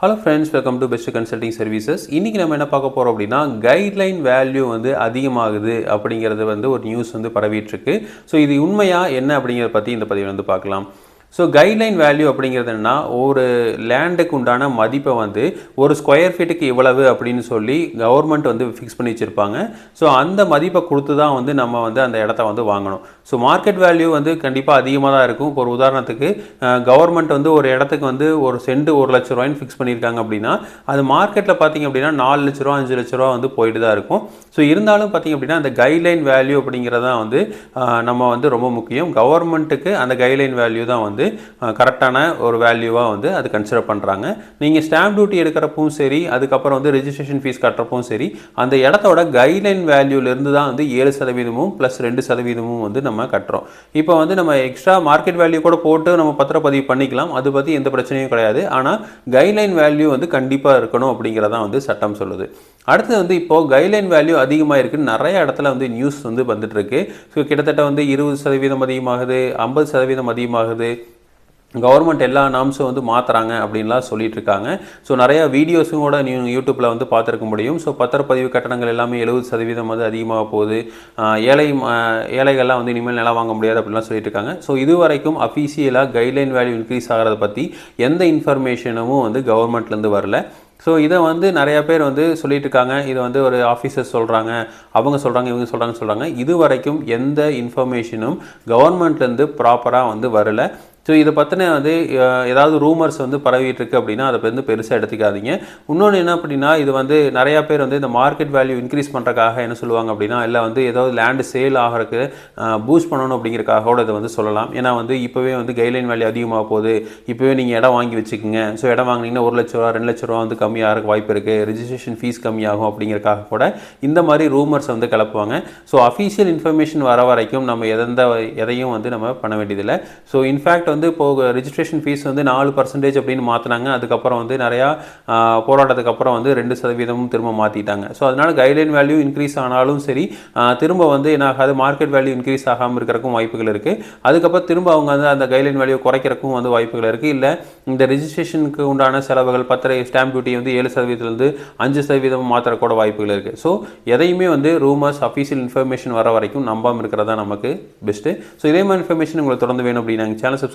Hello friends welcome to best consulting services இன்றைக்கி நம்ம என்ன பார்க்க போகிறோம் அப்படின்னா கைட்லைன் வேல்யூ வந்து அதிகமாகுது அப்படிங்கிறது வந்து ஒரு நியூஸ் வந்து பரவிட்டுருக்கு ஸோ இது உண்மையா என்ன அப்படிங்கிறத பற்றி இந்த பதிவில் வந்து பார்க்கலாம். ஸோ கைட்லைன் வேல்யூ அப்படிங்கிறது ஒரு லேண்டுக்கு உண்டான மதிப்பை வந்து ஒரு ஸ்கொயர் ஃபீட்டுக்கு இவ்வளவு அப்படின்னு சொல்லி கவர்மெண்ட் வந்து ஃபிக்ஸ் பண்ணி வச்சுருப்பாங்க. ஸோ அந்த மதிப்பை கொடுத்து தான் வந்து நம்ம வந்து அந்த இடத்த வந்து வாங்கணும். ஸோ மார்க்கெட் வேல்யூ வந்து கண்டிப்பாக அதிகமாக தான் இருக்கும். இப்போ ஒரு உதாரணத்துக்கு கவர்மெண்ட் வந்து ஒரு இடத்துக்கு வந்து ஒரு சென்ட் ஒரு லட்ச ரூபாய்ன்னு ஃபிக்ஸ் பண்ணியிருக்காங்க அப்படின்னா அது மார்க்கெட்டில் பார்த்தீங்க அப்படின்னா நாலு லட்ச ரூபா அஞ்சு லட்ச ரூபா வந்து போயிட்டு தான் இருக்கும். ஸோ இருந்தாலும் பார்த்தீங்க அப்படின்னா அந்த கைட்லைன் வேல்யூ அப்படிங்கிறதான் வந்து நம்ம வந்து ரொம்ப முக்கியம். கவர்மெண்ட்டுக்கு அந்த கைட்லைன் வேல்யூ தான் வந்து கரெக்டான ஒரு வேல்யூவாக வந்து அது கன்சிடர் பண்ணுறாங்க நீங்கள் ஸ்டாம்ப் டியூட்டி எடுக்கிறப்பவும் சரி அதுக்கப்புறம் வந்து ரெஜிஸ்ட்ரேஷன் ஃபீஸ் கட்டுறப்பவும் சரி அந்த இடத்தோட கைட்லைன் வேல்யூலேருந்து தான் வந்து ஏழு சதவீதமும் ப்ளஸ் ரெண்டு சதவீதமும் வந்து நம்ம கட்டுறோம். இப்போ வந்து நம்ம எக்ஸ்ட்ரா மார்க்கெட் வேல்யூ கூட போட்டு நம்ம பத்திரப்பதிவு பண்ணிக்கலாம். அது பற்றி எந்த பிரச்சனையும் கிடையாது. ஆனால் கைட்லைன் வேல்யூ வந்து கண்டிப்பாக இருக்கணும் அப்படிங்கிறதான் வந்து சட்டம் சொல்லுது. அடுத்தது வந்து இப்போது கைட்லைன் வேல்யூ அதிகமாக இருக்குன்னு நிறைய இடத்துல வந்து நியூஸ் வந்து வந்துட்டுருக்கு. ஸோ கிட்டத்தட்ட வந்து இருபது சதவீதம் அதிகமாகுது ஐம்பது சதவீதம் அதிகமாகுது. கவர்மெண்ட் எல்லா நாம்ஸும் வந்து மாற்றுறாங்க அப்படின்லாம் சொல்லிட்டு இருக்காங்க ஸோ நிறையா வீடியோஸும் கூட நீ யூடியூப்பில் வந்து பார்த்துருக்க முடியும். ஸோ பத்திரப்பதிவு கட்டணங்கள் எல்லாமே எழுபது சதவீதம் வந்து அதிகமாக போகுது. ஏழை ஏழைகள்லாம் வந்து இனிமேல் நிலம் வாங்க முடியாது அப்படின்லாம் சொல்லிட்டு இருக்காங்க ஸோ இது வரைக்கும் அஃபீஷியலாக கைட்லைன் வேல்யூ இன்க்ரீஸ் ஆகிறத பற்றி எந்த இன்ஃபர்மேஷனும் வந்து கவர்மெண்ட்லேருந்து வரல. ஸோ இதை வந்து நிறைய பேர் வந்து சொல்லிட்டு இருக்காங்க இதை வந்து ஒரு ஆஃபீஸர்ஸ் சொல்கிறாங்க அவங்க சொல்கிறாங்க இவங்க சொல்கிறாங்க சொல்கிறாங்க இது வரைக்கும் எந்த இன்ஃபர்மேஷனும் கவர்மெண்ட்லேருந்து ப்ராப்பராக வந்து வரல. ஸோ இதை பற்றின வந்து ஏதாவது ரூமர்ஸ் வந்து பரவிட்டு இருக்கு அப்படின்னா அதை வந்து பெருசாக எடுத்துக்காதீங்க. இன்னொன்று என்ன அப்படின்னா இது வந்து நிறையா பேர் வந்து இந்த மார்க்கெட் வேல்யூ இன்க்ரீஸ் பண்ணுறக்காக என்ன சொல்லுவாங்க அப்படின்னா இல்லை வந்து ஏதாவது லேண்டு சேல் ஆகிறதுக்கு பூஸ்ட் பண்ணணும் அப்படிங்கிறக்காகோட கூட இதை வந்து சொல்லலாம். ஏன்னா வந்து இப்போவே வந்து கைட்லைன் வேல்யூ அதிகமாக போகுது. இப்போவே நீங்கள் இடம் வாங்கி வச்சுக்கோங்க. ஸோ இடம் வாங்கினீங்கன்னா ஒரு லட்ச ரூபா ரெண்டு லட்ச ரூபா வந்து கம்மியாக வாய்ப்பு இருக்குது ரெஜிஸ்ட்ரேஷன் ஃபீஸ் கம்மியாகும் அப்படிங்கிறக்காக கூட இந்த மாதிரி ரூமர்ஸ் வந்து கிளப்புவாங்க. ஸோ அஃபீஷியல் இன்ஃபர்மேஷன் வர வரைக்கும் நம்ம எந்த எதையும் வந்து நம்ம பண்ண வேண்டியதில்லை. ஸோ இன்ஃபேக்ட் வந்து இப்போ ரிஜிஸ்ட்ரேஷன் ஃபீஸ் வந்து நாலு பர்சன்டேஜ் அப்படின்னு மாற்றினாங்க அதுக்கப்புறம் வந்து நிறையா போராட்டத்துக்கு அப்புறம் வந்து ரெண்டு சதவீதமும் திரும்ப மாற்றிட்டாங்க ஸோ அதனால் கைட்லைன் வேல்யூ இன்க்ரீஸ் ஆனாலும் சரி திரும்ப வந்து என்ன ஆகாது மார்க்கெட் வேல்யூ இன்க்ரீஸ் ஆகாமல் இருக்கிறக்கும் வாய்ப்புகள் இருக்குது அதுக்கப்புறம் திரும்ப அவங்க வந்து அந்த கைட்லைன் வேல்யூ குறைக்கிறக்கும் வந்து வாய்ப்புகள் இருக்குது இல்லை இந்த ரிஜிஸ்ட்ரேஷனுக்கு உண்டான செலவுகள் பத்திர ஸ்டாம்ப் டியூட்டி வந்து ஏழு சதவீதத்துலேருந்து அஞ்சு சதவீதம் மாற்றக்கூட கூட வாய்ப்புகள் இருக்குது ஸோ எதையுமே வந்து ரூமர்ஸ் அஃபீஷியல் இன்ஃபர்மேஷன் வர வரைக்கும் நம்பாமல் இருக்கிறதா நமக்கு பெஸ்ட்டு ஸோ இதே மாதிரி இன்ஃபர்மேஷன் உங்களுக்கு தொடர்ந்து வேணும் அப்படின்னு நாங்கள் சேனல்